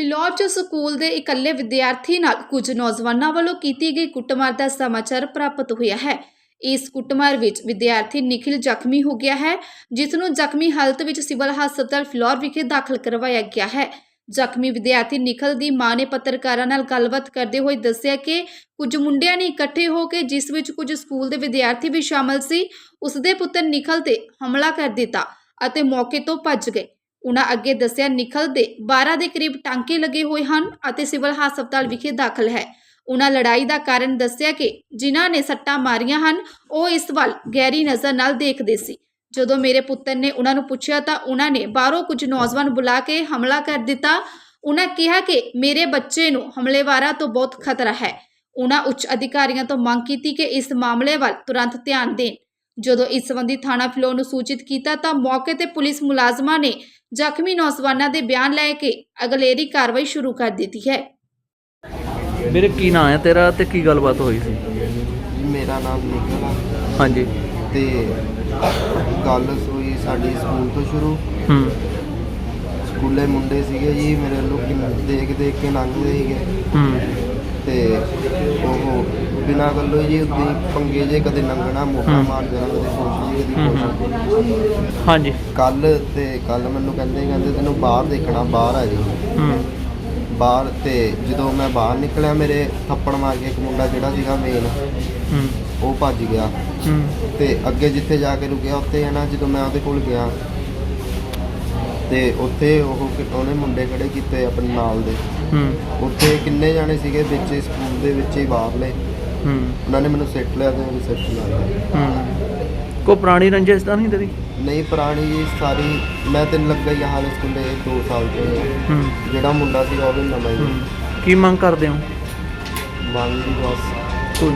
ਫਿਲੌਰ 'ਚ ਸਕੂਲ ਦੇ ਇਕੱਲੇ ਵਿਦਿਆਰਥੀ ਨਾਲ ਕੁਝ ਨੌਜਵਾਨਾਂ ਵੱਲੋਂ ਕੀਤੀ ਗਈ ਕੁੱਟਮਾਰ ਦਾ ਸਮਾਚਾਰ ਪ੍ਰਾਪਤ ਹੋਇਆ ਹੈ। ਇਸ ਕੁੱਟਮਾਰ ਵਿੱਚ ਵਿਦਿਆਰਥੀ ਨikhil ਜ਼ਖਮੀ ਹੋ ਗਿਆ ਹੈ ਜਿਸ ਨੂੰ ਜ਼ਖਮੀ ਹਾਲਤ ਵਿੱਚ ਸਿਵਲ ਹਸਪਤਾਲ ਫਿਲੌਰ ਵਿਖੇ ਦਾਖਲ ਕਰਵਾਇਆ ਗਿਆ ਹੈ। ਜ਼ਖਮੀ ਵਿਦਿਆਰਥੀ ਨikhil ਦੀ ਮਾਂ ਨੇ ਪੱਤਰਕਾਰਾਂ ਨਾਲ ਗੱਲਬਾਤ ਕਰਦੇ ਹੋਏ ਦੱਸਿਆ ਕਿ ਕੁਝ ਮੁੰਡਿਆਂ ਨੇ ਇਕੱਠੇ ਹੋ ਕੇ ਜਿਸ ਵਿੱਚ ਕੁਝ ਸਕੂਲ ਦੇ ਵਿਦਿਆਰਥੀ ਵੀ ਸ਼ਾਮਲ ਸੀ ਉਸ ਦੇ ਪੁੱਤਰ ਨikhil ਤੇ ਹਮਲਾ ਕਰ ਦਿੱਤਾ ਅਤੇ ਮੌਕੇ ਤੋਂ ਭੱਜ ਗਏ। ਉਹਨਾਂ ਅੱਗੇ ਦੱਸਿਆ, ਨਿਖਲ ਦੇ 12 ਦੇ ਕਰੀਬ ਟਾਂਕੇ ਲੱਗੇ ਹੋਏ ਹਨ ਅਤੇ ਸਿਵਲ ਹਸਪਤਾਲ ਵਿਖੇ ਦਾਖਲ ਹੈ। ਉਹਨਾਂ ਲੜਾਈ ਦਾ ਕਾਰਨ ਦੱਸਿਆ ਕਿ ਜਿਨ੍ਹਾਂ ਨੇ ਸੱਟਾਂ ਮਾਰੀਆਂ ਹਨ, ਉਹ ਇਸ ਵੱਲ ਗਹਿਰੀ ਨਜ਼ਰ ਨਾਲ ਦੇਖਦੇ ਸੀ। ਜਦੋਂ ਮੇਰੇ ਪੁੱਤਰ ਨੇ ਉਹਨਾਂ ਨੂੰ ਪੁੱਛਿਆ ਤਾਂ ਉਹਨਾਂ ਨੇ ਬਾਹਰੋਂ ਕੁਝ ਨੌਜਵਾਨ ਬੁਲਾ ਕੇ ਹਮਲਾ ਕਰ ਦਿੱਤਾ। ਉਹਨਾਂ ਕਿਹਾ ਕਿ ਮੇਰੇ ਬੱਚੇ ਨੂੰ ਹਮਲੇਵਾਰਾਂ ਤੋਂ ਬਹੁਤ ਖਤਰਾ ਹੈ। ਉਹਨਾਂ ਉੱਚ ਅਧਿਕਾਰੀਆਂ ਤੋਂ ਮੰਗ ਕੀਤੀ ਕਿ ਇਸ ਮਾਮਲੇ ਵੱਲ ਤੁਰੰਤ ਧਿਆਨ ਦੇਣ। ਜਦੋਂ ਇਸ ਸੰਬੰਧੀ ਥਾਣਾ ਫਿਲੋ ਨੂੰ ਸੂਚਿਤ ਕੀਤਾ ਤਾਂ ਮੌਕੇ ਤੇ ਪੁਲਿਸ ਮੁਲਾਜ਼ਮਾਂ ਨੇ ਜ਼ਖਮੀ ਨੌਜਵਾਨਾਂ ਦੇ ਬਿਆਨ ਲੈ ਕੇ ਅਗਲੇਰੀ ਕਾਰਵਾਈ ਸ਼ੁਰੂ ਕਰ ਦਿੱਤੀ ਹੈ। ਵੀਰੇ ਕੀ ਨਾਂ ਹੈ ਤੇਰਾ ਤੇ ਕੀ ਗੱਲਬਾਤ ਹੋਈ ਸੀ? ਮੇਰਾ ਨਾਮ ਨਿਖਿਲ ਆ। ਹਾਂਜੀ। ਤੇ ਗੱਲ ਹੋਈ ਸਾਡੀ ਸਕੂਲ ਤੋਂ ਸ਼ੁਰੂ। ਹੂੰ। ਸਕੂਲੇ ਮੁੰਡੇ ਸੀਗੇ ਜੀ ਮੇਰੇ ਵੱਲੋਂ ਕਿੰਨ- ਦੇਖ ਦੇਖ ਕੇ ਲੰਘਦੇ ਸੀਗੇ। ਹੂੰ। ਤੇ ਉਹ ਬਿਨਾਂ ਗੱਲੋਂ ਜੀ ਉੱਦੀ ਪੰਗੇ ਜੇ ਕਦੇ ਲੰਘਣਾ ਮੋਕਾ ਹੂੰ। ਮਾਰ ਦੇਣਾ ਕਦੇ ਕੁਛ ਜੀ ਕਦੇ ਹਾਂਜੀ। ਕੱਲ ਤੇ ਕੱਲ ਮੈਨੂੰ ਕਹਿੰਦੇ ਕਹਿੰਦੇ ਤੈਨੂੰ ਬਾਹਰ ਦੇਖਣਾ ਬਾਹਰ ਆ ਜੀ ਹੂੰ। ਬਾਹਰ ਤੇ ਜਦੋਂ ਮੈਂ ਬਾਹਰ ਨਿਕਲਿਆ ਮੇਰੇ ਥੱਪੜ ਮਾਰ ਕੇ ਇੱਕ ਮੁੰਡਾ ਜਿਹੜਾ ਸੀਗਾ ਮੇਨ ਹੂੰ। ਉਹ ਭੱਜ ਗਿਆ। ਹੂੰ। ਤੇ ਅੱਗੇ ਜਿੱਥੇ ਜਾ ਕੇ ਰੁਕਿਆ ਉੱਥੇ ਹੈ ਨਾ ਜਦੋਂ ਮੈਂ ਉਹਦੇ ਕੋਲ ਗਿਆ ਤੇ ਉੱਥੇ ਉਹ ਉਹਨੇ ਮੁੰਡੇ ਖੜੇ ਕੀਤੇ ਆਪਣੇ ਨਾਲ ਦੇ। ਹੂੰ। ਉੱਥੇ ਕਿੰਨੇ ਜਾਣੇ ਸੀਗੇ ਵਿੱਚ ਹੀ ਸਕੂਲ ਦੇ ਵਿੱਚ ਹੀ ਬਾਹਰਲੇ ਹੂੰ। ਉਹਨਾਂ ਨੇ ਮੈਨੂੰ ਸਿੱਟ ਲਿਆ ਤੇ ਮੇਰੀ ਸਿੱਟ ਲਾ ਹੂੰ। ਕੋ ਪੁਰਾਣੀ ਰੰਜਿਸ਼ ਤਾਂ ਨਹੀਂ ਤੇਰੀ? ਨਹੀਂ ਪੁਰਾਣੀ ਜੀ ਸਾਰੀ ਮੈਂ ਤੇ ਲੱਗਾ ਹੀ ਹਾਲੇ ਸਕੂਲੇ 2 ਸਾਲ ਤੋਂ ਹੂੰ। ਜਿਹੜਾ ਮੁੰਡਾ ਸੀਗਾ ਉਹ ਵੀ ਨਵਾਂ ਹੂੰ ਕੀ ਮੰਗ ਕਰਦੇ ਹੋ? ਮੰਗ ਦੀ ਬਸ। ਕੋਈ